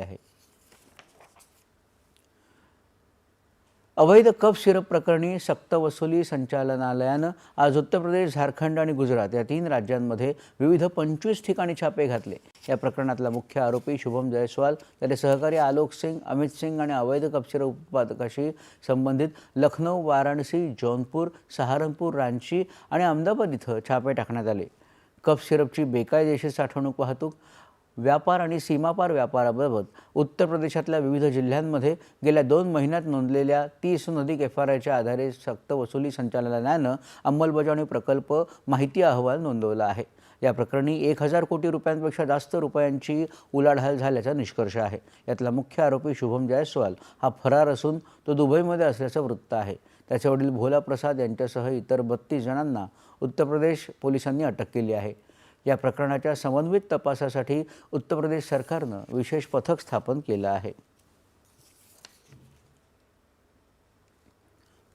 आहे. अवैध cough syrup प्रकरणी सक्तवसुली संचालनालयानं आज उत्तर प्रदेश झारखंड आणि गुजरात या तीन राज्यांमध्ये विविध पंचवीस ठिकाणी छापे घातले. या प्रकरणातला मुख्य आरोपी शुभम जयस्वाल त्याचे सहकारी आलोक सिंग अमित सिंग आणि अवैध कफ सिरप उत्पादकाशी संबंधित लखनौ वाराणसी जौनपूर सहारनपूर रांची आणि अहमदाबाद इथं छापे टाकण्यात आले. कफ सिरपची बेकायदेशीर साठवणूक वाहतूक व्यापार आणि सीमापार व्यापाराबाबत उत्तर प्रदेशातल्या विविध जिल्ह्यांमध्ये गेल्या दोन महिन्यात नोंदलेल्या तीस अधिक एफ आर आयच्या आधारे सक्तवसुली संचालनालयानं अंमलबजावणी प्रकल्प माहिती अहवाल नोंदवला आहे. या प्रकरणी एक हजार कोटी रुपयांपेक्षा जास्त रुपयांची उलाढाल झाल्याचा निष्कर्ष आहे. यातला मुख्य आरोपी शुभम जायस्वाल हा फरार असून तो दुबईमध्ये असल्याचं वृत्त आहे. त्याचे वडील भोला प्रसाद यांच्यासह इतर बत्तीस जणांना उत्तर प्रदेश पोलिसांनी अटक केली आहे. या प्रकरणाच्या समन्वित तपासासाठी उत्तर प्रदेश सरकारनं विशेष पथक स्थापन केलं आहे.